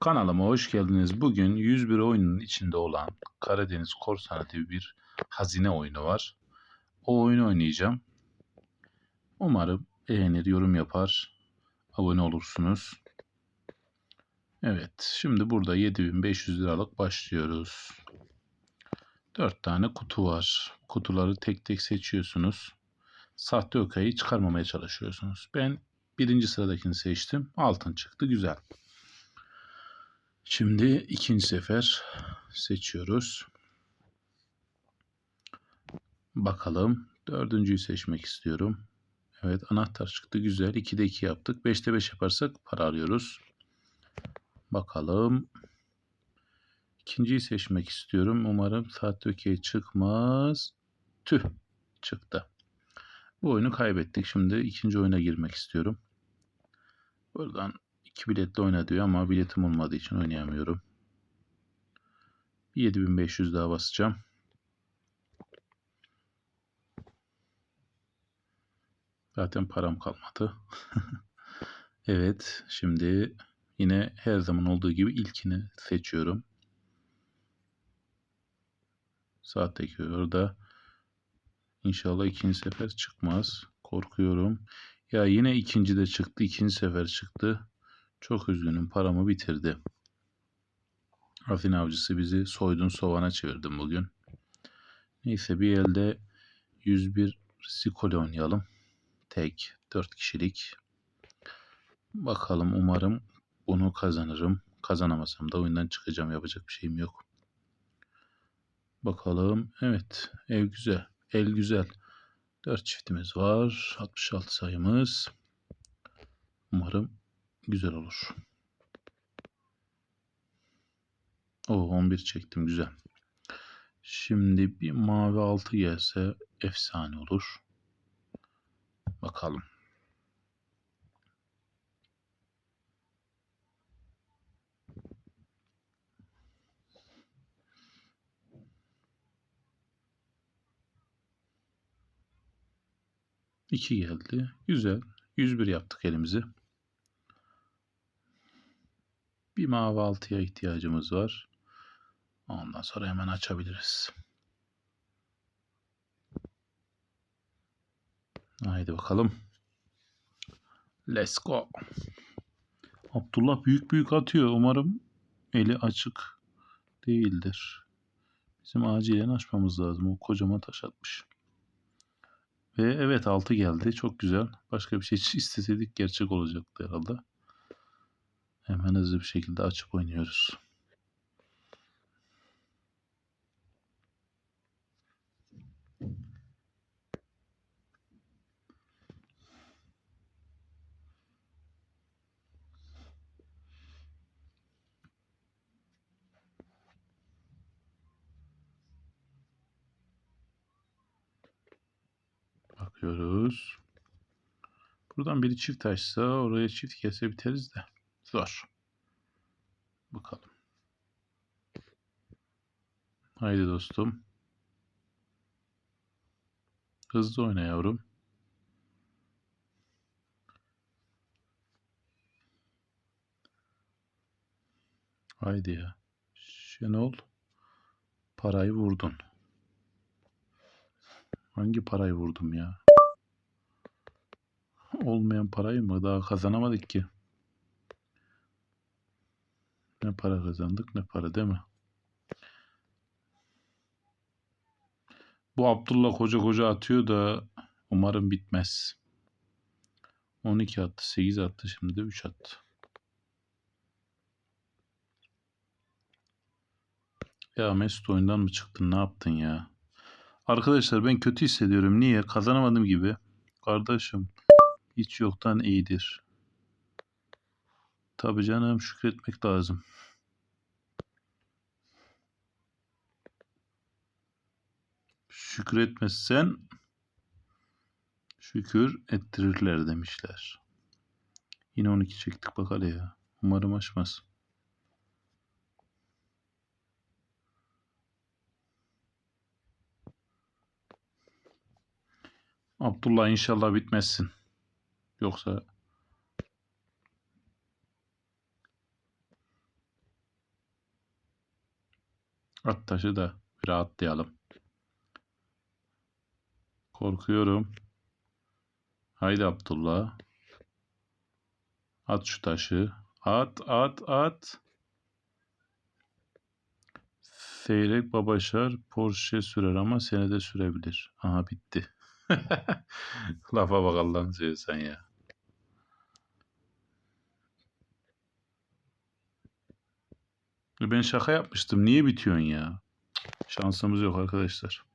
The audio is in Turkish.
Kanalıma hoş geldiniz. Bugün 101 oyunun içinde olan Karadeniz Korsanı diye bir hazine oyunu var. O oyunu oynayacağım. Umarım beğenir, yorum yapar, abone olursunuz. Evet, şimdi burada 7500 liralık başlıyoruz. 4 tane kutu var. Kutuları tek tek seçiyorsunuz. Sahte okayı çıkarmamaya çalışıyorsunuz. Ben birinci sıradakini seçtim. Altın çıktı. Güzel. Şimdi ikinci sefer seçiyoruz. Bakalım. Dördüncüyü seçmek istiyorum. Evet anahtar çıktı. Güzel. 2'de 2 yaptık. 5'te 5 yaparsak para alıyoruz. Bakalım. İkinciyi seçmek istiyorum. Umarım saat okey çıkmaz. Tüh çıktı. Bu oyunu kaybettik. Şimdi ikinci oyuna girmek istiyorum. Buradan iki biletle oyna diyor ama biletim olmadığı için oynayamıyorum. Bir 7500 daha basacağım. Zaten param kalmadı. evet şimdi yine her zaman olduğu gibi ilkini seçiyorum. Saatteki orada İnşallah ikinci sefer çıkmaz. Korkuyorum. Ya yine ikinci de çıktı. ikinci sefer çıktı. Çok üzgünüm. Paramı bitirdi. Rafin avcısı bizi soydun sovana çevirdim bugün. Neyse bir elde 101 Sikole oynayalım. Tek. 4 kişilik. Bakalım umarım bunu kazanırım. Kazanamasam da oyundan çıkacağım. Yapacak bir şeyim yok. Bakalım. Evet. Ev güzel. El güzel. 4 çiftimiz var. 66 sayımız. Umarım güzel olur. O 11 çektim güzel. Şimdi bir mavi altı gelse efsane olur. Bakalım. İki geldi. Güzel. 101 yaptık elimizi. Bir mavi altıya ihtiyacımız var. Ondan sonra hemen açabiliriz. Haydi bakalım. Let's go. Abdullah büyük büyük atıyor. Umarım eli açık değildir. Bizim acilen açmamız lazım. O kocaman taş atmış. Ve evet 6 geldi. Çok güzel. Başka bir şey isteseydik gerçek olacaktı herhalde. Hemen hızlı bir şekilde açıp oynuyoruz. Bakıyoruz. Buradan biri çift açsa oraya çift kese biteriz de. Zor. Bakalım. Haydi dostum. Hızlı oyna yavrum. Haydi ya. Şenol. Parayı vurdun. Hangi parayı vurdum ya? Olmayan parayı mı? Daha kazanamadık ki. Ne para kazandık ne para değil mi? Bu Abdullah koca koca atıyor da umarım bitmez. 12 attı, 8 attı, şimdi de 3 attı. Ya Mesut oyundan mı çıktın? Ne yaptın ya? Arkadaşlar ben kötü hissediyorum. Niye? Kazanamadım gibi. Kardeşim hiç yoktan iyidir. Tabii canım şükretmek lazım. Şükretmezsen şükür ettirirler demişler. Yine 12 çektik bakalım ya. Umarım aşmaz. Abdullah inşallah bitmezsin. Yoksa At taşı da rahatlayalım. Korkuyorum. Haydi Abdullah. At şu taşı. At, at, at. Seyrek Babaşar Porsche sürer ama senede sürebilir. Aha bitti. Lafa bak Allah'ını seversen ya. Ben şaka yapmıştım. Niye bitiyorsun ya? Şansımız yok arkadaşlar.